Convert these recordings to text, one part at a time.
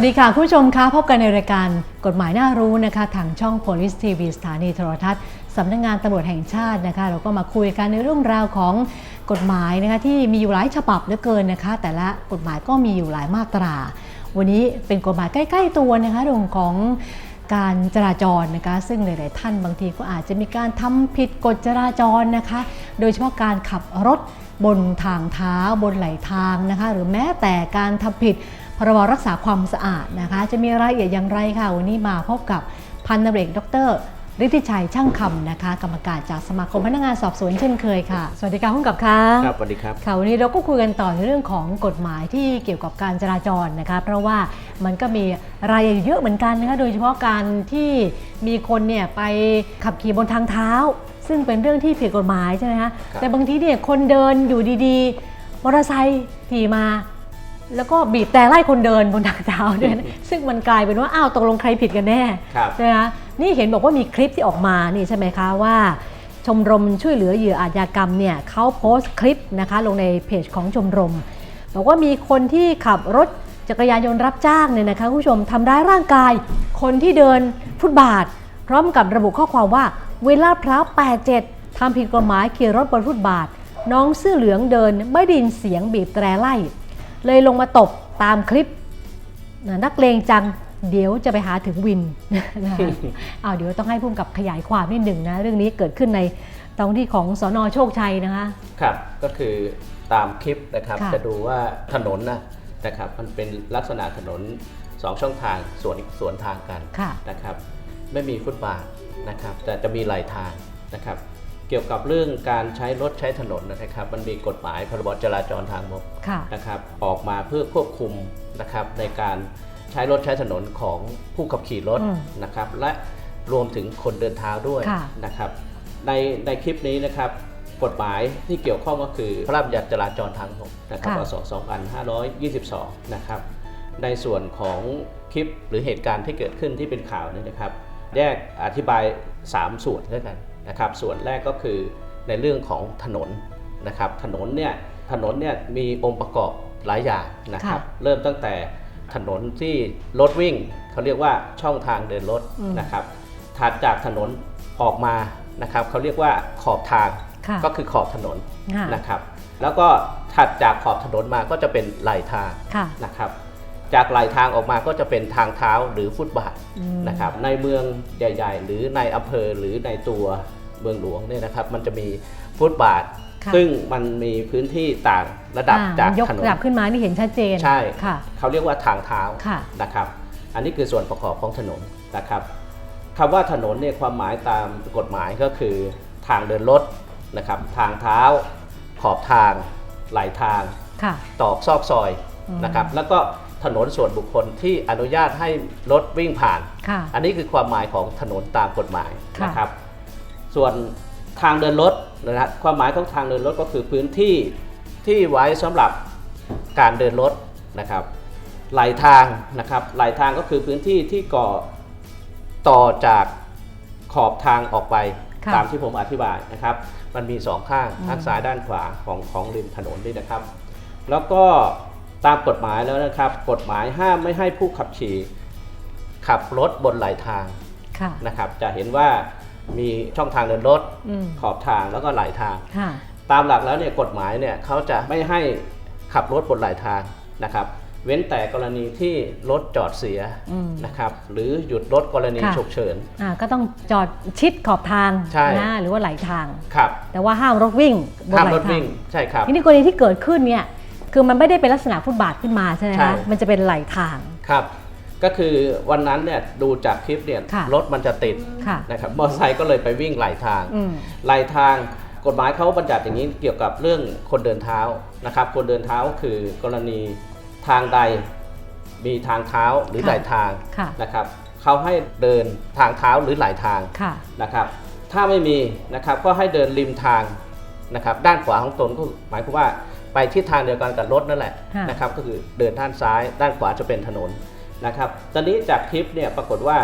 วัสดีค่ะ คุณผู้ชมคะพบกันในรายการกฎหมายน่ารู้นะคะ ทางช่อง Police TV สถานีโทรทัศน์สำนักงงานตำรวจแห่งชาตินะคะ เราก็มาคุยกันในเรื่องราวของกฎหมายนะคะที่มีอยู่หลายฉบับเหลือเกินนะคะ แต่ละกฎหมายก็มีอยู่หลายมาตรา วันนี้เป็นกฎหมายใกล้ ๆ ตัวนะคะเรื่องของการจราจรนะคะ ซึ่งหลาย ๆ ท่านบางทีก็อาจจะมีการทำผิดกฎจราจรนะคะ โดยเฉพาะการขับรถบนทางเท้าบนไหลทางนะคะ หรือแม้แต่การทำผิด พรบรักษาความสะอาดนะคะ จะมีรายละเอียดอย่างไรค่ะ วันนี้มาพบกับพันตำรวจเอกดรฤทธิชัยช่างคำนะคะ กรรมการจากสมาคมพนักงานสอบสวนเช่นเคยค่ะ สวัสดีค่ะผู้กำกับค่ะครับสวัสดีครับค่ะวันนี้เราก็คุยกันต่อในเรื่องของกฎหมายที่เกี่ยวกับการจราจรนะคะ เพราะว่ามันก็มีรายละเอียดเยอะเหมือนกันนะคะโดยเฉพาะการที่มีคนเนี่ยไปขับขี่บนทางเท้า ซึ่งเป็นเรื่องที่ผิดกฎหมายใช่ไหมคะครับแต่บางทีเนี่ยคนเดินอยู่ดีๆมอเตอร์ไซค์ขี่มา แล้วก็บีบแต่ไล่คนเดินบนทางเท้าด้วยนะซึ่งมันกลายเป็นว่าอ้าวตกลงใครผิดกันแน่ครับใช่ไหมคะนี่เห็นบอกว่ามีคลิปที่ออกมานี่ใช่ไหมคะว่า ชมรมช่วยเหลือเหยื่ออาชญากรรมเนี่ยเขาโพสต์คลิปนะคะลงในเพจของชมรม บอกว่ามีคนที่ขับรถจักรยานยนต์รับจ้างเนี่ยนะคะคุณผู้ชมทำร้ายร่างกาย คนที่เดินฟุตบาท พร้อมกับระบุข้อความว่าเวลาพร้าว87ทำผิดกฎหมายขี่รถบนฟุตบาท น้องเสื้อเหลืองเดินไม่ได้ยินเสียงบีบแตรไล่ เลยลงมาตบตามคลิปนะนักเลงจังเดี๋ยวจะไปหาถึงวินนะคะเอาเดี๋ยวต้องให้พุ่มกับขยายความนิดหนึ่งนะเรื่องนี้เกิดขึ้นในท้องที่ของสอนอโชคชัยนะคะครับก็คือตามคลิปนะครับค่ะจะดูว่าถนนนะนะครับมันเป็นลักษณะถนนสองช่องทางสวนสวนทางกันค่ะนะครับ ไม่มีฟุตบาทนะครับแต่จะมีไหลทางนะครับ เกี่ยวกับเรื่องการใช้รถใช้ถนนนะครับ มันมีกฎหมายพรบจราจรทางบกค่ะนะครับออกมาเพื่อควบคุมนะครับในการใช้รถใช้ถนนของผู้ขับขี่รถอืมนะครับและรวมถึงคนเดินเท้าด้วยค่ะนะครับในในคลิปนี้นะครับกฎหมายที่เกี่ยวข้องก็คือพระราชบัญญัติจราจรทางบกนะครับพศ2522 นะครับในส่วนของคลิปหรือเหตุการณ์ที่เกิดขึ้นที่เป็นข่าวนี่นะครับ แยกอธิบาย 3 ส่วนด้วยกัน นะครับส่วนแรกก็คือในเรื่องของถนนนะครับถนนเนี่ยถนนเนี่ยมีองค์ประกอบหลายอย่างนะครับค่ะเริ่มตั้งแต่ถนนที่รถวิ่งเขาเรียกว่าช่องทางเดินรถอืมนะครับถัดจากถนนออกมานะครับเขาเรียกว่าขอบทางค่ะก็คือขอบถนนค่ะนะครับแล้วก็ถัดจากขอบถนนมาก็จะเป็นไหลทางค่ะนะครับจากไหลทางออกมาก็จะเป็นทางเท้าหรือฟุตบาทอืมนะครับในเมืองใหญ่ ๆ หรือในอำเภอหรือในตัว เมืองหลวงเนี่ยนะครับมันจะมีฟุตบาท ค่ะซึ่งมันมีพื้นที่ต่างระดับอ่จากยกถนนระดับขึ้นมานี่เห็นชัดเจนใช่ค่ะ เขาเรียกว่าทางเท้าค่ะ นะครับ อันนี้คือส่วนประกอบของถนนนะครับคำว่าถนนเนี่ยความหมายตามกฎหมายก็คือทางเดินรถนะครับทางเท้า ขอบทางไหลทาง ค่ะ ตอกซอกซอยอืม นะครับ แล้วก็ถนนส่วนบุคคลที่อนุญาตให้รถวิ่งผ่าน ค่ะ อันนี้คือความหมายของถนนตามกฎหมายค่ะ นะครับ ส่วนทางเดินรถนะฮะความหมายของทางเดินรถก็คือพื้นที่ที่ไว้สำหรับการเดินรถนะครับไหลทางนะครับไหลทางก็คือพื้นที่ที่ก่อต่อจากขอบทางออกไปค่ะตามที่ผมอธิบายนะครับ มันมีสองข้างอืมทางซ้ายด้านขวาของของริมถนนนี่นะครับ แล้วก็ตามกฎหมายแล้วนะครับ กฎหมายห้ามไม่ให้ผู้ขับขี่ขับรถบนไหลทางค่ะนะครับ จะเห็นว่า มีช่องทางเดินรถอืมขอบทางแล้วก็ไหลทาง ค่ะตามหลักแล้วเนี่ยกฎหมายเนี่ยเขาจะไม่ให้ขับรถบนไหลทางนะครับ เว้นแต่กรณีที่รถจอดเสียอืม นะครับหรือหยุดรถกรณีค่ะ ฉุกเฉิน อ่าก็ต้องจอดชิดขอบทางใช่ นะหรือว่าไหลทาง ครับแต่ว่าห้ามรถวิ่งบนห้ามไหลรถทางวิ่งใช่ครับ ทีนี้กรณีที่เกิดขึ้นเนี่ยคือมันไม่ได้เป็นลักษณะฟุตบาทขึ้นมาใช่ไหมใช่ คะมันจะเป็นไหลทาง ครับ ก็คือวันนั้นเนี่ยดูจากคลิปเนี่ยค่ะรถมันจะติดค่ะนะครับมอเตอร์ไซค์ก็เลยไปวิ่งไหลทางอืม ไหลทางกฎหมายเขาบัญญัติอย่างนี้เกี่ยวกับเรื่องคนเดินเท้านะครับ คนเดินเท้าคือกรณีทางใดมีทางเท้าหรือค่ะไหลทางค่ะ นะครับเขาให้เดินทางเท้าหรือไหลทาง ค่ะ นะครับถ้าไม่มีนะครับก็ให้เดินริมทางนะครับด้านขวาของตนก็หมายความว่าไปทิศทางเดียวกันกับรถนั่นแหละค่ะ นะครับก็คือเดินด้านซ้าย ด้านขวาจะเป็นถนน นะครับ ตอนนี้จากคลิปเนี่ยปรากฏว่า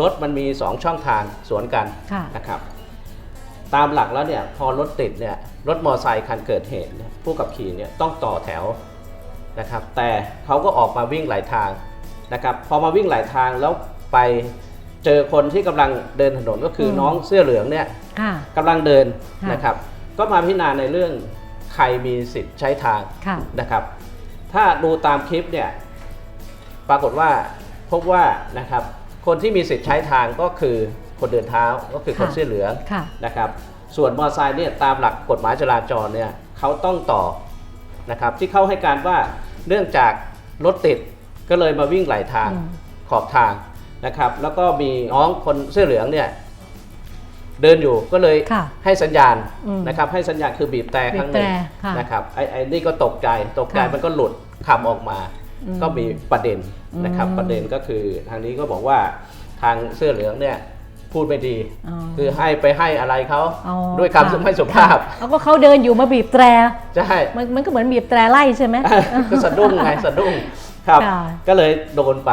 รถมันมี 2 ช่องทางสวนกันค่ะนะครับ ตามหลักแล้วเนี่ยพอรถติดเนี่ยรถมอเตอร์ไซค์คันเกิดเหตุเนี่ยผู้ขับขี่เนี่ยต้องต่อแถวนะครับ แต่เขาก็ออกมาวิ่งไหลทางนะครับพอมาวิ่งหลายทางแล้วไปเจอคนที่กำลังเดินถนนก็คืออมน้องเสื้อเหลืองเนี่ยค่ะกำลังเดินค่ะนะครับ ก็มาพิจารณาในเรื่องใครมีสิทธิ์ใช้ทางค่ะนะครับ ถ้าดูตามคลิปเนี่ย ปรากฏว่าพบว่านะครับคนที่มีสิทธิ์ใช้ทางก็คือคนเดินเท้าก็คือคนค่ะเสื้อเหลืองค่ะนะครับส่วนมอเตอร์ไซค์เนี่ยตามหลักกฎหมายจราจรเนี่ยเขาต้องต่อนะครับที่เขาให้การว่าเนื่องจากรถติดก็เลยมาวิ่งไหลทางอืมขอบทางนะครับ แล้วก็มีน้องคนเสื้อเหลืองเนี่ยเดินอยู่ก็เลยค่ะให้สัญญาณอืมนะครับ ให้สัญญาณคือบีบแต่ครั้งหนึ่งบีบแตรค่ะนะครับไอ้ไอ้นี่ก็ตกใจตกใจค่ะมันก็หลุดคำออกมาอืม ก็มีประเด็นนะครับอืมประเด็นก็คือทางนี้ก็บอกว่าทางเสื้อเหลืองเนี่ยพูดไม่ดีอ๋อคือให้ไปให้อะไรเขาอ๋อด้วยค่ะคำไม่สุภาพค่ะแล้วก็เขาเดินอยู่มาบีบแตรใช่มันมันก็เหมือนบีบแตรไล่ใช่ไหมก็สะดุ้งไงสะดุ้งครับค่ะก็เลยโดนไป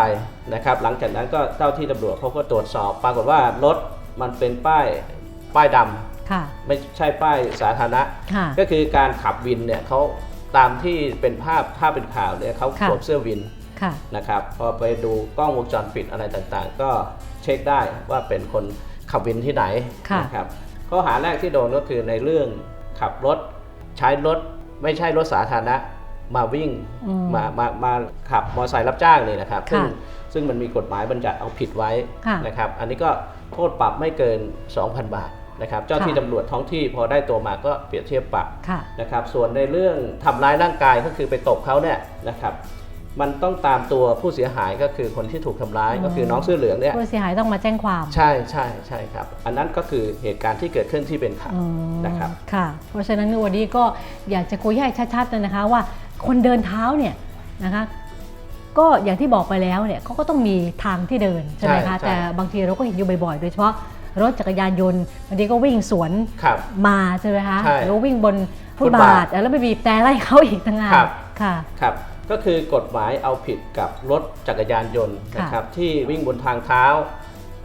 นะครับ หลังจากนั้นก็เจ้าที่ตำรวจเขาก็ตรวจสอบ ปรากฏว่ารถมันเป็นป้ายป้ายดำค่ะไม่ใช่ป้ายสาธารณะค่ะก็คือการขับวินเนี่ยเขา ตามที่เป็นภาพภาพเป็นข่าวเนี่ยเขาค่ะสวมเสื้อวินค่ะนะครับพอไปดูกล้องวงจรปิดอะไรต่างๆ ก็เช็คได้ว่าเป็นคนขับวินที่ไหนค่ะนะครับข้อหาแรกที่โดนก็คือในเรื่องขับรถใช้รถไม่ใช่รถสาธารณะมาวิ่งอืมมามามาขับมอเตอร์ไซค์รับจ้างนี่นะครับซึ่งค่ะซึ่งมันมีกฎหมายบัญญัติเอาผิดไว้ค่ะนะครับ อันนี้ก็โทษปรับไม่เกิน 2,000 บาท นะครับเจ้าที่ค่ะตำรวจท้องที่พอได้ตัวมาก็เปรียบเทียบปรับค่ะนะครับส่วนในเรื่องทำร้ายร่างกายก็คือไปตบเขาเนี่ยนะครับมันต้องตามตัวผู้เสียหายก็คือคนที่ถูกทำร้ายอืมก็คือน้องเสื้อเหลืองเนี่ยผู้เสียหายต้องมาแจ้งความ ใช่ใช่ใช่ครับ อันนั้นก็คือเหตุการณ์ที่เกิดขึ้นที่เป็นข่าวอืมนะครับค่ะ เพราะฉะนั้นวันนี้ก็อยากจะคุยให้ชัดๆเลยนะคะว่าคนเดินเท้าเนี่ยนะคะก็อย่างที่บอกไปแล้วเนี่ยเขาก็ต้องมีทางที่เดินใช่ไหมใช่คะใช่แต่บางทีเราก็เห็นอยู่บ่อยๆ โดยเฉพาะ รถจักรยานยนต์บางทีก็วิ่งสวนครับ มาใช่ไหมคะใช่หรือว่าวิ่งบนฟุตฟุตบาบาท ทแล้วไปบีบแต่ไล่เขาอีกต่างหากครับค่ะ ครับก็คือกฎหมายเอาผิดกับรถจักรยานยนต์ค่ะนะครับที่วิ่งบนทางเท้า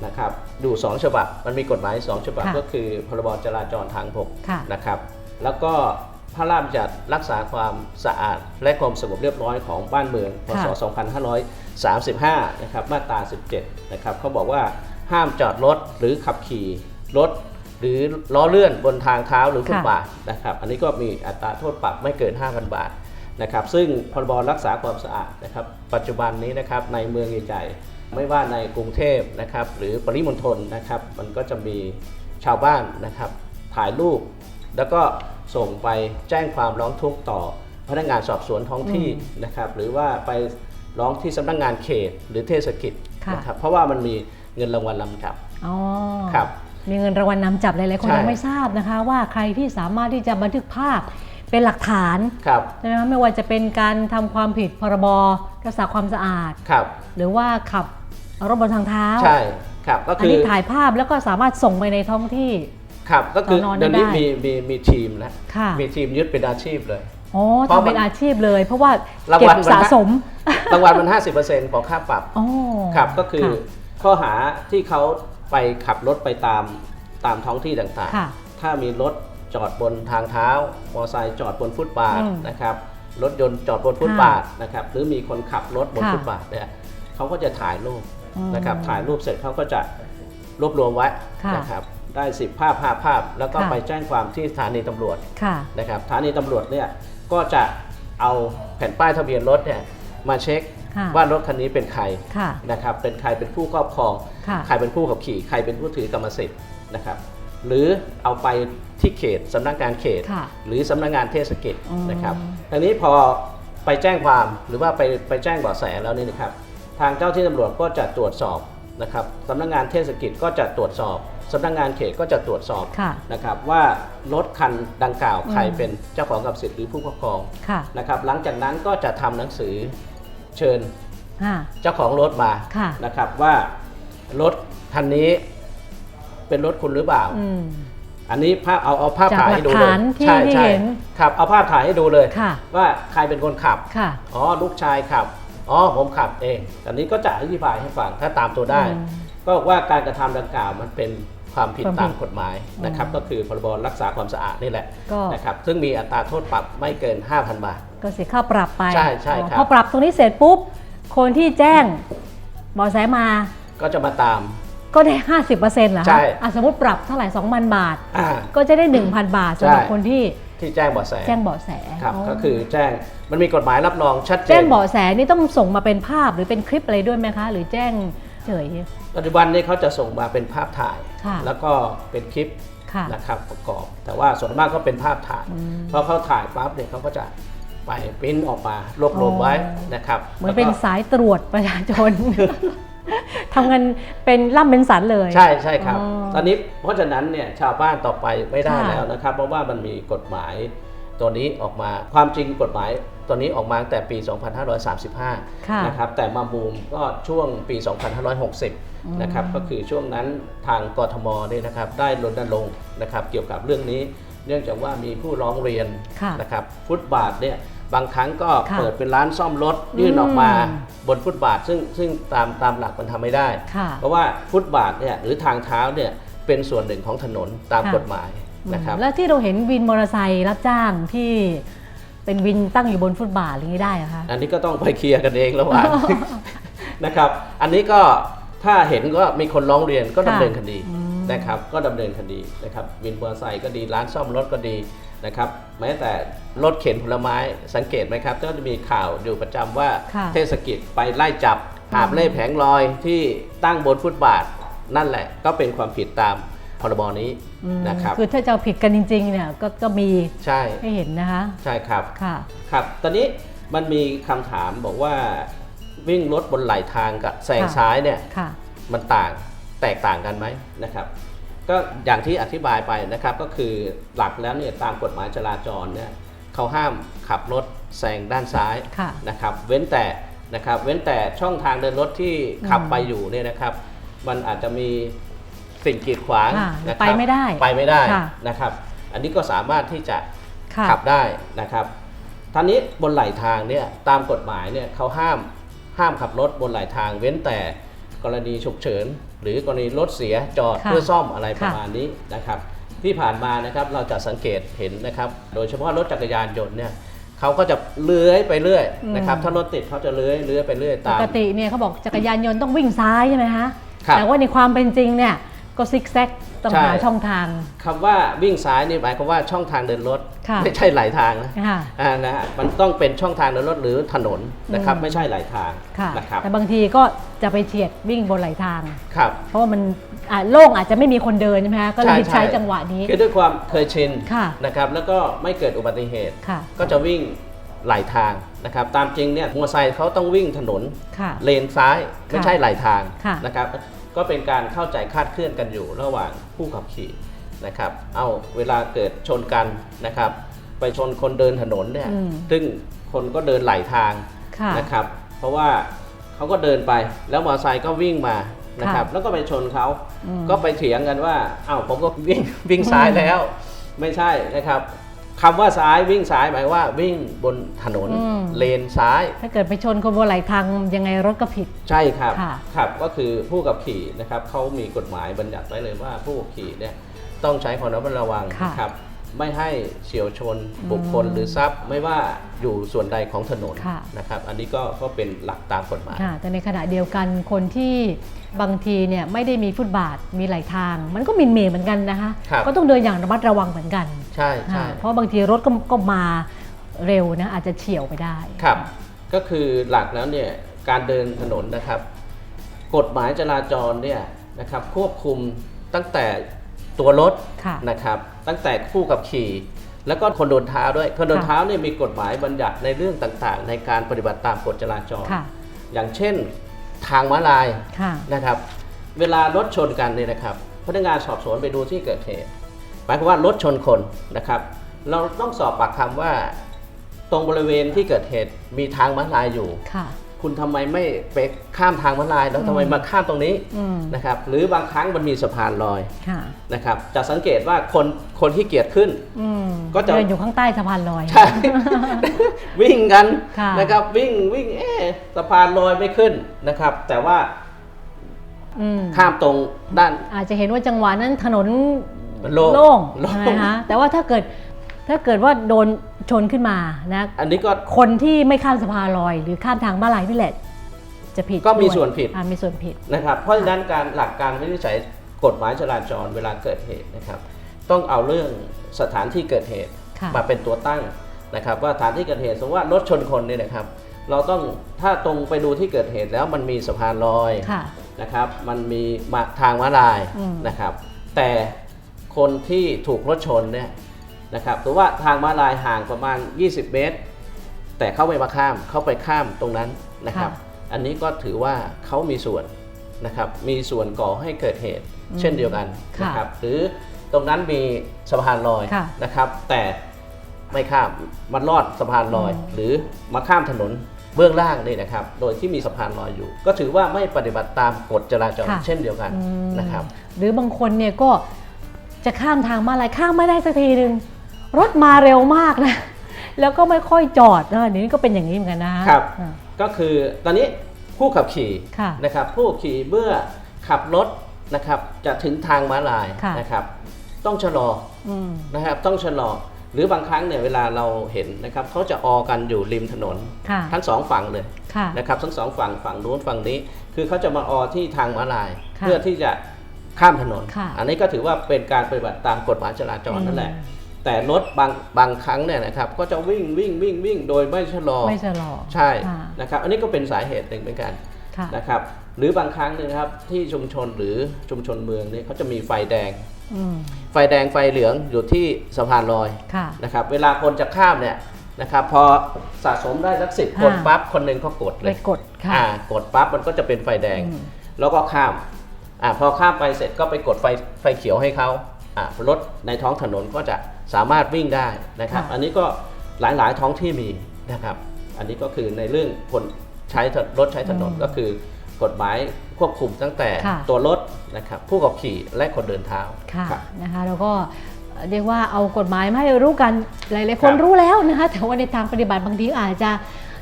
นะครับดูสองฉบับ มันมีกฎหมายสองฉบับค่ะก็คือพรบจราจรทางบกค่ะ นะครับแล้วก็พระราชบัญญัติรักษาความสะอาดและความสงบเรียบร้อยของบ้านเมืองพศ 2535 นะครับมาตรา 17 นะครับเขาบอกว่า ห้ามจอดรถหรือขับขี่รถหรือล้อเลื่อนบนทางเท้าหรือฟุตบาทนะครับ อันนี้ก็มีอัตราโทษปรับไม่เกิน 5,000 บาทนะครับ ซึ่งพรบรักษาความสะอาดนะครับ ปัจจุบันนี้นะครับในเมืองใหญ่ๆไม่ว่าในกรุงเทพนะครับหรือปริมณฑลนะครับ มันก็จะมีชาวบ้านนะครับ ถ่ายรูป แล้วก็ส่งไปแจ้งความร้องทุกข์ต่อพนักงานสอบสวนท้องที่นะครับ หรือว่าไปร้องที่สำนักงานเขตหรือเทศกิจนะครับเพราะว่ามันมี เงินรางวัลลำดับอ๋อครับ มีเงินรางวัลนำจับหลายๆคนใช่ ยังไม่ทราบนะคะ ว่าใครที่สามารถที่จะบันทึกภาพเป็นหลักฐานครับใช่ไหมคะไม่ว่าจะเป็นการทำความผิดพรบรักษาความสะอาด ครับหรือว่าขับรถบนทางเท้าใช่ครับก็อันคือนี้ถ่ายภาพแล้วก็สามารถส่งไปในท้องที่ ครับก็คือสอนอเดี๋ยวนี้ได้มีมีมีทีมแล้วค่ะ มีทีมยึดเป็นอาชีพเลย อ๋อเพราะทำเป็นมันอาชีพเลย เพราะว่ารางเก็วัลบมัน สะสมรางวัลมัน 50%ของค่าปรับ อ๋อครับก็คือค่ะ ข้อหาที่เขาไปขับรถไปตามตามท้องที่ต่างค่ะๆ ถ้ามีรถจอดบนทางเท้า มอเตอร์ไซค์จอดบนฟุตบาทอืมนะครับ รถยนต์จอดบนฟุตบาทนะครับ หรือมีคนขับรถบนค่ะ ฟุตบาทเนี่ยเขาก็จะถ่ายรูปอืม นะครับ ถ่ายรูปเสร็จเขาก็จะรวบรวมไว้ค่ะนะครับ ได้สิบภาพห้าภาพ แล้วก็ค่ะ ไปแจ้งความที่สถานีตำรวจ ค่ะ นะครับสถานีตำรวจเนี่ยก็จะเอาแผ่นป้ายทะเบียนรถเนี่ยมาเช็คค่ะ ว่ารถคันนี้เป็นใครค่ะนะครับเป็นใครเป็นผู้ครอบครองค่ะใครเป็นผู้ขับขี่ใครเป็นผู้ถือกรรมสิทธิ์นะครับหรือเอาไปที่เขตสำนักงานเขตค่ะหรือสำนักงานเทศกิจอืมนะครับทีนี้พอไปแจ้งความหรือว่าไปไปแจ้งเบาะแสแล้วนี่นะครับ ทางเจ้าที่ตำรวจก็จะตรวจสอบนะครับสำนักงานเทศกิจก็จะตรวจสอบสำนักงานเขตก็จะตรวจสอบค่ะนะครับว่ารถคันดังกล่าวใครอืมเป็นเจ้าของกรรมสิทธิ์หรือผู้ครอบครองค่ะนะครับหลังจากนั้นก็จะทำหนังสือ เชิญค่ะเจ้าของรถมาค่ะนะครับว่ารถคันนี้เป็นรถคุณหรือเปล่าอืมอันนี้ภาพเอาเอาภาพจากถ่ายให้ดูเลยหลักฐานที่ใช่ที่ใช่เห็นครับเอาภาพถ่ายให้ดูเลยค่ะว่าใครเป็นคนขับค่ะอ๋อลูกชายขับอ๋อผมขับเองอันนี้ก็จะอธิบายให้ฟังถ้าตามตัวได้อืมก็บอกว่าการกระทำดังกล่าวมันเป็นความผิดความผิดตามกฎหมายนะครับอืมก็คือพรบรักษาความสะอาดนี่แหละก็นะครับซึ่งมีอัตราโทษปรับไม่เกิน 5,000 บาท ก็เสียค่าปรับไปใช่ใช่ครับ พอปรับตรงนี้เสร็จปุ๊บ คนที่แจ้งเบาะแสมาก็จะมาตาม ก็ได้ 50%เหรอใช่คะอะสมมติปรับเท่าไหร่ 2,000 บาท อ่า ก็จะได้ 1,000 บาทสำหรับใช่คนที่ที่แจ้งเบาะแสแจ้งเบาะแสครับอ๋อก็คือแจ้งมันมีกฎหมายรับรองชัดเจแจ้งนเบาะแสนี่ต้องส่งมาเป็นภาพหรือเป็นคลิปอะไรด้วยไหมคะ หรือแจ้งเฉย ปัจจุบันนี้เขาจะส่งมาเป็นภาพถ่าย ค่ะ แล้วก็เป็นคลิปค่ะ นะครับประกอบ แต่ว่าส่วนมากก็เป็นภาพถ่ายอืมพอเขาถ่ายปั๊บเนี่ยเขาก็จะ ไปปริ้นออกมารวบรวมอ๋อไว้นะครับเหมือนเป็นแล้วก็สายตรวจประชาชนทำกันเป็นล่ำเป็นสันเลย ใช่ใช่ครับอ๋อตอนนี้เพราะฉะนั้นเนี่ยชาวบ้านต่อไปไม่ได้ค่ะแล้วนะครับ เพราะว่ามันมีกฎหมายตัวนี้ออกมาความจริงกฎหมายตัวนี้ออกมาตั้งแต่ปี 2535ค่ะนะครับ แต่มาบูมก็ช่วงปี 2560 นะครับ ก็คือช่วงนั้นทางกทมเนี่ยนะครับได้รณรงค์นะครับเกี่ยวกับเรื่องนี้ เนื่องจากว่ามีผู้ร้องเรียนค่ะนะครับฟุตบาทเนี่ย บางครั้งก็ค่ะเปิดเป็นร้านซ่อมรถยื่นออกมาอืมบนฟุตบาทซึ่งซึ่งตามตามหลักมันทำไม่ได้ ค่ะเพราะว่าฟุตบาทเนี่ยหรือทางเท้าเนี่ยเป็นส่วนหนึ่งของถนนตามค่ะ กฎหมายนะครับ แล้วที่เราเห็นวินมอเตอร์ไซค์รับจ้างที่เป็นวินตั้งอยู่บนฟุตบาทอย่างนี้ได้เหรอคะ อันนี้ก็ต้องไปเคลียร์กันเองระหว่าง นะครับ อันนี้ก็ถ้าเห็นก็มีคนร้องเรียนก็ดำเนินคดีอืม นะครับก็ดำเนินคดีนะครับวินมอเตอร์ไซค์ก็ดีร้านซ่อมรถก็ดีนะครับแม้แต่รถเข็นผลไม้สังเกตไหมครับก็จะมีข่าวอยู่ประจำว่าค่ะเทศกิจไปไล่จับหาบเล่แผงลอยที่ตั้งบนฟุตบาท นั่นแหละก็เป็นความผิดตามพรบนี้อืมนะครับคือถ้าจะเอาผิดกันจริงๆเนี่ยก็ก็มีใช่ให้เห็นนะคะใช่ครับค่ะครับ ตอนนี้มันมีคำถามบอกว่าวิ่งรถบนไหลทางกับแซงค่ะซ้ายเนี่ยค่ะมันต่าง แตกต่างกันไหมนะครับก็อย่างที่อธิบายไปนะครับก็คือหลักแล้วเนี่ยตามกฎหมายจราจรเนี่ยเขาห้ามขับรถแซงด้านซ้ายค่ะนะครับเว้นแต่นะครับเว้นแต่ช่องทางเดินรถที่ขับอืมไปอยู่เนี่ยนะครับ มันอาจจะมีสิ่งกีดขวางค่ะนะครับไปไม่ได้ไปไม่ได้ค่ะนะครับ อันนี้ก็สามารถที่จะค่ะขับได้นะครับท่านี้บนไหลทางเนี่ยตามกฎหมายเนี่ยเขาห้ามห้ามขับรถบนไหลทาง เว้นแต่ กรณีฉุกเฉิน หรือกรณีรถเสียจอดค่ะเพื่อซ่อมอะไรประค่ะมาณนี้นะครับ ที่ผ่านมานะครับเราจะสังเกตเห็นนะครับ โดยเฉพาะรถจักรยานยนต์เนี่ยเขาก็จะเลื้อยไปเรื่อยนะครับอืมถ้ารถติดเขาจะเลื้อยเลื้อยไปเรื่อยปตาม กติเนี่ยเขาบอกจักรยานยนต์ต้องวิ่งซ้ายใช่ไหมคะครับ แต่ว่าในความเป็นจริงเนี่ย ก็ซิกแซกต้องใช่หาช่องทางคำว่าวิ่งซ้ายนี่หมายความว่าช่องทางเดินรถค่ะไม่ใช่ไหลทางนะค่ะอ่านะฮะมันต้องเป็นช่องทางเดินรถหรือถนนนะครับอืมไม่ใช่ไหลทางค่ะนะครับแต่บางทีก็จะไปเฉียดวิ่งบนไหลทางครับเพราะว่ามันอ่าโล่งอาจจะไม่มีคนเดินใช่ไหมคะก็เลยใช่ใช่ใช้จังหวะนี้คือด้วยความเคยชินค่ะนะครับแล้วก็ไม่เกิดอุบัติเหตุค่ะก็จะวิ่งไหลทางนะครับตามจริงเนี่ยมอเตอร์ไซค์เขาต้องวิ่งถนนค่ะเลนซ้ายไม่ใช่ไหลทางค่ะนะครับ ก็เป็นการเข้าใจคลาดเคลื่อนกันอยู่ระหว่างผู้ขับขี่นะครับ เอาเวลาเกิดชนกันนะครับ ไปชนคนเดินถนนเนี่ย อืม ซึ่งคนก็เดินไหลทางค่ะ นะครับ เพราะว่าเขาก็เดินไปแล้วมอเตอร์ไซค์ก็วิ่งมานะครับค่ะแล้วก็ไปชนเขา อืม ก็ไปเถียงกันว่า อ้าวผมก็วิ่ง วิ่งซ้ายแล้ว ไม่ใช่นะครับ คำว่าซ้ายวิ่งซ้ายหมายว่าวิ่งบนถนนอืม เลนซ้าย ถ้าเกิดไปชนคนบนไหลทางยังไงรถก็ผิด ใช่ครับค่ะ ครับก็คือผู้ขับขี่นะครับเขามีกฎหมายบัญญัติไว้เลยว่าผู้ขับขี่เนี่ยต้องใช้ความระมัดระวังค่ะนะครับไม่ให้เฉียวชนอืมบุคคลหรือทรัพย์ ไม่ว่าอยู่ส่วนใดของถนนค่ะ นะครับ อันนี้ก็ก็เป็นหลักตามกฎหมาย ค่ะ แต่ในขณะเดียวกันคนที่บางทีเนี่ยไม่ได้มีฟุตบาทมีไหลทาง มันก็หมินเมย์เหมือนกันนะคะ ครับ ก็ต้องเดินอย่างระมัดระวังเหมือนกัน ใช่ใช่ค่ะเพราะบางทีรถก็ก็มาเร็วนะอาจจะเฉียวไปได้ครับ ก็คือหลักแล้วเนี่ยการเดินถนนนะครับ กฎหมายจราจรเนี่ยนะครับควบคุมตั้งแต่ตัวรถค่ะนะครับตั้งแต่ผู้ขับขี่แล้วก็คนเดินเท้าด้วย คนเดินค่ะเท้าเนี่ยมีกฎหมายบัญญัติในเรื่องต่างๆ ในการปฏิบัติตามกฎจราจรค่ะอย่างเช่นทางม้าลายค่ะนะครับ เวลารถชนกันเนี่ยนะครับ พนักงานสอบสวนไปดูที่เกิดเหตุ หมายความว่ารถชนคนนะครับ เราต้องสอบปากคำว่า ตรงบริเวณที่เกิดเหตุมีทางม้าลายอยู่ค่ะคุณทำไมไม่ไปข้ามทางม้าลาย แล้วทำไมอืมมาข้ามตรงนี้อืมนะครับหรือบางครั้งมันมีสะพานลอยค่ะนะครับจะสังเกตว่าคนคนที่เกียจขึ้นอืมก็จะเดินอยู่ข้างใต้สะพานลอยใช่วิ่งกันค่ะนะครับวิ่งวิ่งเอ๊ะสะพานลอยไม่ขึ้นนะครับ แต่ว่าอืมข้ามตรงด้านอาจจะเห็นว่าจังหวะนั้นถนนมัน โล่งโล่งโล่ง ใช่ไหมคะแต่ว่าถ้าเกิดถ้าเกิดว่าโดนชนขึ้นมานะอันนี้ก็ คนที่ไม่ข้ามสะพานลอย หรือข้ามทางม้าลายนี่แหละ จะผิดก็มีด้วยส่วนผิด อ่ามีส่วนผิด นะครับเพราะฉะนั้นการหลักการวินิจฉัยกฎหมายจราจรเวลาเกิดเหตุนะครับ ต้องเอาเรื่องสถานที่เกิดเหตุค่ะ มาเป็นตัวตั้งนะครับ ว่าสถานที่เกิดเหตุสมมติว่ารถชนคนเนี่ยนะครับ เราต้องถ้าตรงไปดูที่เกิดเหตุแล้วมันมีสะพานลอย ค่ะ นะครับมันมีมาทางม้าลายอืมนะครับ แต่ คนที่ถูกรถชนเนี่ยนะครับถือว่าทางม้าลายห่างประมาณ 20 เมตร แต่เขาไม่มาข้ามเขาไปข้ามตรงนั้นนะครับ อันนี้ก็ถือว่าเขามีส่วนนะครับมีส่วนก่อให้เกิดเหตุอืมเช่นเดียวกันค่ะนะครับหรือตรงนั้นมีสะพานลอยค่ะนะครับ แต่ไม่ข้ามมันลอดสะพานลอยอืมหรือมาข้ามถนนเบื้องล่างนี่นะครับ โดยที่มีสะพานลอยอยู่ ก็ถือว่าไม่ปฏิบัติตามกฎจราจรค่ะเช่นเดียวกันอืมนะครับ หรือบางคนเนี่ยก็ จะข้ามทางมาลายข้ามไม่ได้สักทีหนึ่งรถมาเร็วมากนะ แล้วก็ไม่ค่อยจอดนะเดี๋ยวนี้ก็เป็นอย่างนี้เหมือนกันนะฮะครับ อ่า ก็คือตอนนี้ผู้ขับขี่ค่ะนะครับ ผู้ขับขี่เมื่อขับรถนะครับจะถึงทางม้าลายค่ะ นะครับ ต้องชะลออืม นะครับต้องชะลอหรือบางครั้งเนี่ยเวลาเราเห็นนะครับเขาจะออกันอยู่ริมถนน ค่ะ ทั้งสองฝั่งเลยค่ะ นะครับทั้งสองฝั่งฝั่งนู้นฝั่งนี้ คือเขาจะมาออที่ทางม้าลาย ค่ะ เพื่อที่จะ ข้ามถนน ค่ะอันนี้ก็ถือว่าเป็นการปฏิบัติตามกฎหมายจราจรนั่นแหละ อืมแต่รถบางบางครั้งเนี่ยนะครับก็จะวิ่งวิ่งวิ่งวิ่งโดยไม่ชะลอ ไม่ชะลอใช่ค่ะนะครับ อันนี้ก็เป็นสาเหตุหนึ่งเหมือนกันค่ะ นะครับ หรือบางครั้งเนี่ยนะครับที่ชุมชนหรือชุมชนเมืองเนี่ยเขาจะมีไฟแดง อืมไฟแดงไฟเหลืองอยู่ที่สะพานลอย ค่ะ นะครับเวลาคนจะข้ามเนี่ยนะครับพอสะสมได้สักสิบค่ะคนปั๊บคนหนึ่งก็กดเลไปยกดค่ะ อ่ากดปั๊บมันก็จะเป็นไฟแดง อืมแล้วก็ข้าม อ่าพอข้ามไปเสร็จก็ไปกดไฟไฟเขียวให้เขาอ่ารถในท้องถนนก็จะสามารถวิ่งได้นะครับค่ะอันนี้ก็หลายๆท้องที่มีนะครับ อันนี้ก็คือในเรื่องคนใช้ถรถใช้ถนนก็คือกฎหมายควบคุมตั้งแต่ค่ะตัวรถนะครับผู้ขับขี่และคนเดินเท้าค่ะครับนะคะแล้วก็เรียกว่าเอากฎหมายมาให้รู้กันหลายๆคนครับรู้แล้วนะคะแต่ว่าในทางปฏิบัติบางทีอาจจะ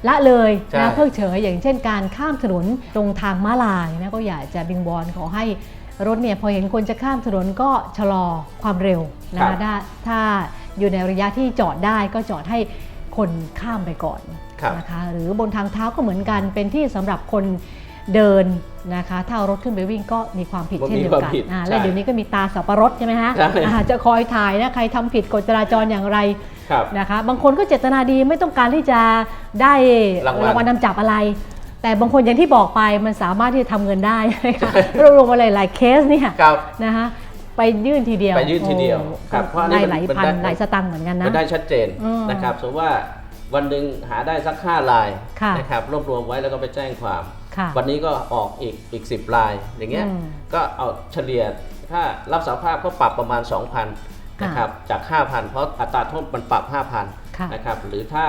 ละเลยใช่นะเพิกเฉยอย่างเช่นการข้ามถนนตรงทางม้าลายนะก็อยากจะบิงบอลขอให้รถเนี่ยพอเห็นคนจะข้ามถนนก็ชะลอความเร็วนะคะถ้าถ้าอยู่ในระยะที่จอดได้ก็จอดให้คนข้ามไปก่อนครับนะคะหรือบนทางเท้าก็เหมือนกันเป็นที่สำหรับคน เดินนะคะถ้าเอารถขึ้นไปวิ่งก็มีความผิดก็เช่นมีเดียวความกันผิดอ่าใช่และเดี๋ยวนี้ก็มีตาสับปะรดใช่ไหมฮะใช่อ่าจะคอยถ่ายนะใครทำผิดกฎจราจรอย่างไรครับนะคะบางคนก็เจตนาดีไม่ต้องการที่จะได้รางวัลรางวัลนำจับอะไร แต่บางคนอย่างที่บอกไปมันสามารถที่จะทำเงินได้นะคะรวบรวมมาหลายๆเคสเนี่ยครับนะคะไปยื่นทีเดียวไปยื่นทีเดียวโอ้ครับเพราะอันนี้ได้มันหลายมันพันได้หลายสตังค์เหมือนกันนะมันได้ชัดเจนอืมนะครับสมมติว่าวันหนึ่งหาได้สักห้าลายค่ะนะครับรวบรวมไว้แล้วก็ไปแจ้งความค่ะ วันนี้ก็ออกอีกอีกสิบลายอย่างเงี้ยอืมก็เอาเฉลี่ยถ้ารับสารภาพก็ปรับประมาณ 2,000นะครับจาก 5,000 เพราะอัตราโทษมันปรับค่ะ5,000นะครับหรือถ้า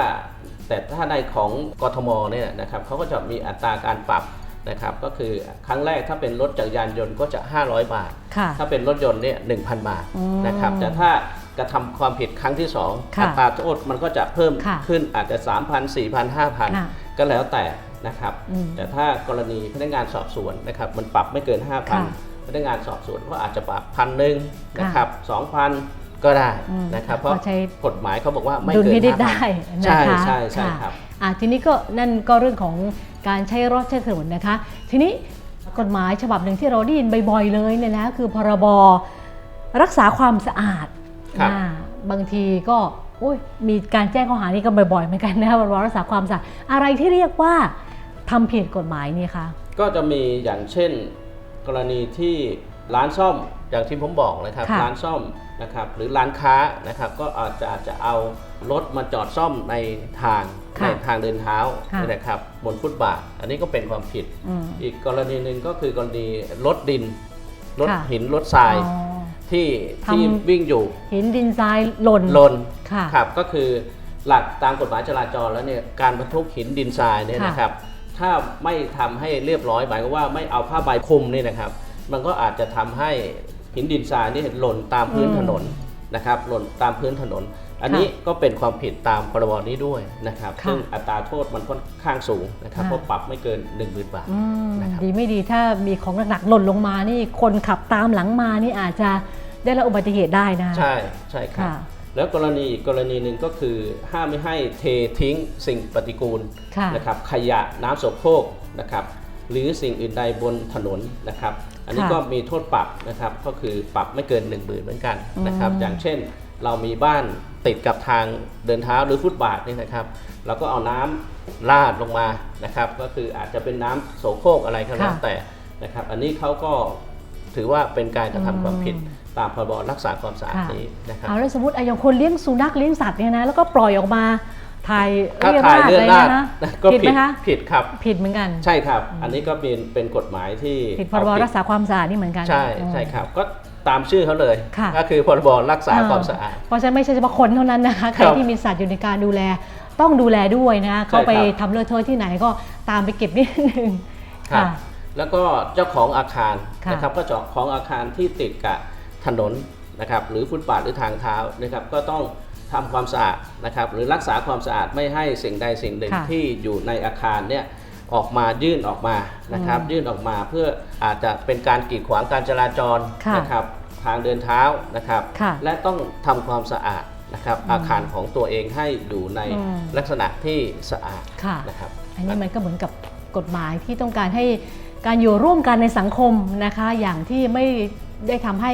แต่ถ้าในของกทมเนี่ยนะครับเขาก็จะมีอัตราการปรับนะครับก็คือครั้งแรกถ้าเป็นรถจักรยานยนต์ก็จะ 500 บาทค่ะถ้าเป็นรถยนต์เนี่ย1,000 บาทอืมนะครับแต่ถ้ากระทำความผิดครั้งที่2ค่ะอัตราโทษมันก็จะเพิ่มค่ะขึ้นอาจจะ 3,000 4,000ค่ะ5,000 ก็แล้วแต่นะครับอืมแต่ถ้ากรณีพนักงานสอบสวนนะครับมันปรับไม่เกินค่ะ5,000 พนักงานสอบสวนก็อาจจะปรับพันหนึ่งนะครับ2,000ก็ได้อืมนะครับเพราะก็ใช้กฎหมายเขาบอกว่าไม่ดุลเกินพินิจ5,000ได้นะใช่คะใช่ใช่ะครับอะทีนี้ก็นั่นก็เรื่องของการใช้รถใช้ถนนนะคะ ทีนี้กฎหมายฉบับหนึ่งที่เราได้ยินบ่อยๆเลยเนี่ยนะคือพรบรักษาความสะอาดครับอ่าบางทีก็อุ๊ยมีการแจ้งข้อหานี้กันบ่อยๆเหมือนกันนะคะพรบรักษาความสะอาดอะไรที่เรียกว่า ทำผิดกฎหมายนี่คะ ก็จะมีอย่างเช่น กรณีที่ร้านซ่อมอย่างที่ผมบอกนะครับค่ะร้านซ่อมนะครับหรือร้านค้านะครับก็อาจจะอาจจะเอารถมาจอดซ่อมในทางค่ะในทางเดินเท้าค่ะ นะครับบนฟุตบาท อันนี้ก็เป็นความผิด อืม อีกกรณีหนึ่งก็คือกรณีรถดินรถค่ะ หินรถทรายอ๋อ ที่ทำ ที่วิ่งอยู่หินดินทรายหล่นลนค่ะ ครับก็คือหลักตามกฎหมายจราจรแล้วเนี่ยการบรรทุกหินดินทรายเนี่ยค่ะนะครับ ถ้าไม่ทำให้เรียบร้อยหมายความว่าไม่เอาผ้าใบคลุมนี่นะครับ มันก็อาจจะทำให้หินดินทรายนี่หล่นตามพื้นถนนนะครับ หล่นตามพื้นถนน อันนี้ก็เป็นความผิดตามพรบนี้ด้วยนะครับค่ะซึ่งอัตราโทษมันค่อนข้างสูงนะครับค่ะเพราะปรับไม่เกิน 1 0,000 บาทอืมนะครับดีไม่ดีถ้ามีของหนักๆหล่นลงมานี่คนขับตามหลังมานี่อาจจะได้รับอุบัติเหตุได้นะ ใช่ใช่ครับค่ะ แล้วกรณีอีกกรณีหนึ่งก็คือห้ามไม่ให้เททิ้งสิ่งปฏิกูลค่ะนะครับขยะน้ำโสโครกนะครับหรือสิ่งอื่นใดบนถนนนะครับ อันนี้ค่ะก็มีโทษปรับนะครับก็คือปรับไม่เกิน 1 0,000 เหมือนกันนะครับอืมอย่างเช่นเรามีบ้านติดกับทางเดินเท้าหรือฟุตบาทนี่นะครับเราก็เอาน้ำราดลงมานะครับ ก็คืออาจจะเป็นน้ำโสโครกอะไรก็แล้วค่ะแต่นะครับ อันนี้เขาก็ถือว่าเป็นการกระทำความผิดอืม ตามพรบรักษาความสะอาดค่ะ นี้นะครับ เอาแล้วสมมติอะอย่างคนเลี้ยงสุนัขเลี้ยงสัตว์เนี่ยนะแล้วก็ปล่อยออกมาถ่ายถ้าเรียถ่ายราดเลือดเลยราดนะก็ผิดไหมคะผิดครับ ผิดเหมือนกันใช่ครับ อันนี้ก็เป็นเป็นกฎหมายที่ผิดพรบเอรักษาความสะอาดนี่เหมือนกันใช่อืม ใช่ครับ ก็ตามชื่อเขาเลย ค่ะ ก็คือพรบรักษาความสะอาด เพราะฉะนั้นไม่ใช่เฉพาะคนเท่านั้นนะคะใครครับที่มีสัตว์อยู่ในการดูแลต้องดูแลด้วยนะคะเขาไปครับ ทำเลอะเทอะที่ไหนก็ตามไปเก็บนิดนึง ครับค่ะแล้วก็เจ้าของอาคารค่ะนะครับก็เจ้าของอาคารที่ติดกับ ถนนนะครับหรือฟุตบาทหรือทางเท้านะครับก็ต้องทำความสะอาดนะครับหรือรักษาความสะอาดไม่ให้สิ่งใดสิ่งหนึ่งค่ะที่อยู่ในอาคารเนี่ยออกมายื่นออกมานะครับอืมยื่นออกมาเพื่ออาจจะเป็นการกีดขวางการจราจรค่ะนะครับทางเดินเท้านะครับ ค่ะและต้องทำความสะอาดนะครับอาคารของตัวเองให้อยู่ในอืม ลักษณะที่สะอาดค่ะ นะครับ อันนี้มันก็เหมือนกับกฎหมายที่ต้องการให้การอยู่ร่วมกันในสังคมนะคะ อย่างที่ไม่ได้ทำให้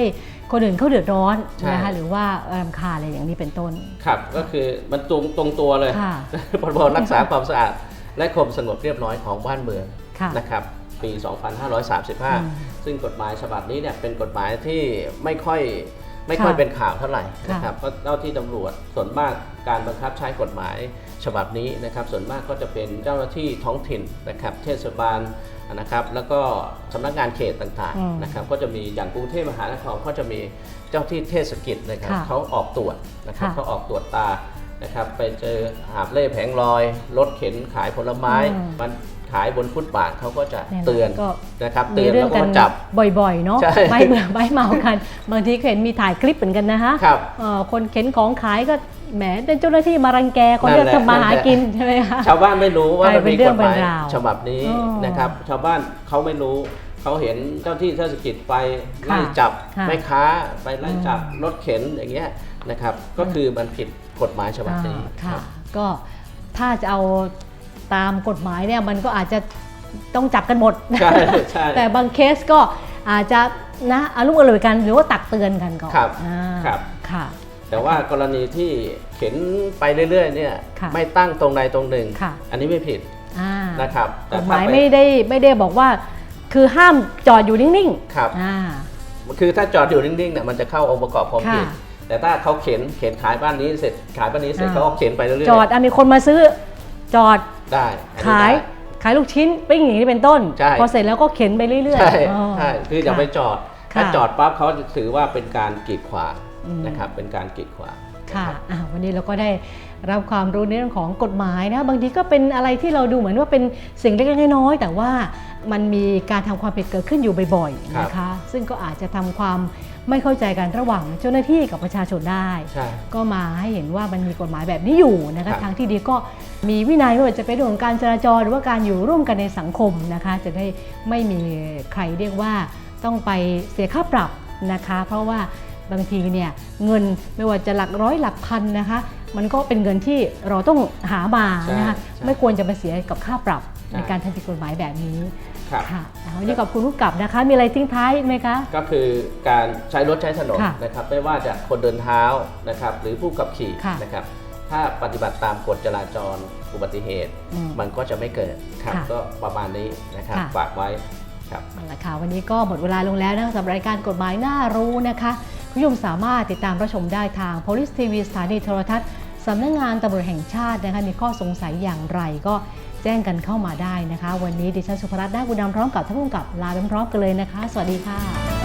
คนอื่นเขาเดือดร้อนใช่ นะคะหรือว่ารำคาญอะไรอย่างนี้เป็นต้น ครับก็คือมันตรงตรงตัวเลยค่ะ พรบรักษาความสะอาด และความสงบเรียบร้อยของบ้านเมืองค่ะ นะครับปี อืม2535 ซึ่งกฎหมายฉบับนี้เนี่ยเป็นกฎหมายที่ไม่ค่อย ไม่ค่อยค่ะเป็นข่าวเท่าไหร่ค่ะนะครับก็เจ้าที่ตำรวจส่วนมากการบังคับใช้กฎหมายฉบับนี้นะครับ ส่วนมากก็จะเป็นเจ้าหน้าที่ท้องถิ่นนะครับเทศบาลนะครับ แล้วก็สำนักงานเขตต่างอืมๆนะครับ ก็จะมีอย่างกรุงเทพมหานครก็จะมีเจ้าที่เทศกิจนะครับค่ะเขาออกตรวจนะครับค่ะเขาออกตรวจตานะครับไปเจอหาบเล่แผงลอยรถเข็นขายผลไม้อืมมัน ขายบนฟุตบาทเขาก็จะเนี่ยเตือนก็นะครับมีเตือนเรื่แล้อวงก็กันมาจับบ่อยๆเนาะใช่ไม่เบื่อไม่เมากัน บางทีก็เห็นมีถ่ายคลิปเหมือนกันนะคะครับเอ่อคนเข็นของขายก็แหมเป็นเจ้าหน้าที่มารังแกคนนั่นเดินแหละทำมาหานั่นแหละกินใช่ไหมคะชาวบ้านไม่รู้ว่ากลายมันเป็นมีเรื่กองฎหมายเป็นราวฉบับนี้อ๋อนะครับ ชาวบ้านเขาไม่รู้เขาเห็นเจ้าที่เทศกิจไปค่ะไล่จับค่ะแม่ค้าไปไล่จับอืมรถเข็นอย่างเงี้ยนะครับ ก็คือมันผิดกฎหมายฉบับนี้อ่าคค่ะรับก็ถ้าจะเอา ตามกฎหมายเนี่ยมันก็อาจจะต้องจับกันหมด ใช่ใช่แต่บางเคสก็อาจจะนะอารุ่มอร่วยกันหรือว่าตักเตือนกันก่อนครับอ่าครับ ค่ะ แต่ว่ากรณีที่เข็นไปเรื่อยๆเนี่ยค่ะไม่ตั้งตรงใดตรงหนึ่ง ค่ะ อันนี้ไม่ผิดอ่านะครับกแต่ฎหถ้ามายไปไม่ได้ไม่ได้บอกว่า คือห้ามจอดอยู่นิ่งครับ ๆอ่า คือถ้าจอดอยู่นิ่งๆเนี่ยมันจะเข้าองค์ประกอบความผิด ค่ะแต่ถ้าเขาเข็นเข็นขายบ้านนี้เสร็จขายบ้านนี้เสร็จอ่า เขาก็เข็นไปเรื่อยๆ จอดอะมีคนมาซื้อจอด ได้อันนี้ขาย ได้ ขายลูกชิ้นปิ้งอย่างนี้เป็นต้น ใช่ พอเสร็จแล้วก็เข็นไปเรื่อยๆใช่อ๋อ ใช่คืออย่าไปจอด ค่ะถ้าจอดปั๊บเขาจะถือว่าเป็นการกีดขวางอืม นะครับ เป็นการกีดขวางค่ะนะครับ อะ วันนี้เราก็ได้รับความรู้ในเรื่องของกฎหมายนะ บางทีก็เป็นอะไรที่เราดูเหมือนว่าเป็นสิ่งเล็กๆน้อยๆแต่ว่ามันมีการทำความผิดเกิดขึ้นอยู่บ่อยๆ นะคะ ซึ่งก็อาจจะทำความ ไม่เข้าใจกันระหว่างเจ้าหน้าที่กับประชาชนได้ใช่ก็มาให้เห็นว่ามันมีกฎหมายแบบนี้อยู่นะครัคะบทางที่ดีก็มีวินัยไม่ว่าจะเป็นเรื่องของการจราจรหรือว่าการอยู่ร่วมกันในสังคมนะคะ จะได้ไม่มีใครเรียกว่าต้องไปเสียค่าปรับนะคะ เพราะว่าบางทีเนี่ยเงินไม่ว่าจะหลักร้อยหลักพันนะคะ มันก็เป็นเงินที่เราต้องหามานะคะใช่ใช่ไม่ควรจะไปเสียกับค่าปรับใช่ในการทำผิดกฎหมายแบบนี้ ครับค่ะอะวันนี้ขอบคุณผู้กำกับนะคะ มีอะไรทิ้งท้ายไหมคะ ก็คือการใช้รถใช้ถนนค่ะนะครับ ไม่ว่าจะคนเดินเท้านะครับ หรือผู้ขับขี่ค่ะนะครับ ถ้าปฏิบัติตามกฎจราจรอุบัติเหตุ อืมมันก็จะไม่เกิดครับค่ะก็ประมาณนี้นะครับค่ะ ฝากไว้ครับ เอาละค่ะวันนี้ก็หมดเวลาลงแล้วนะคะสำหรับรายการกฎหมายน่ารู้นะคะคุณผู้ชมสามารถติดตามรับชมได้ทาง Police TV สถานีโทรทัศน์ สำนักงานตำรวจแห่งชาตินะคะมีข้อสงสัยอย่างไรก็แจ้งกันเข้ามาได้นะคะ วันนี้ดิฉันสุภรัตน์ได้กุณดำพร้อมกับท่านผู้กำกับลาพร้อมกันเลยนะคะ สวัสดีค่ะ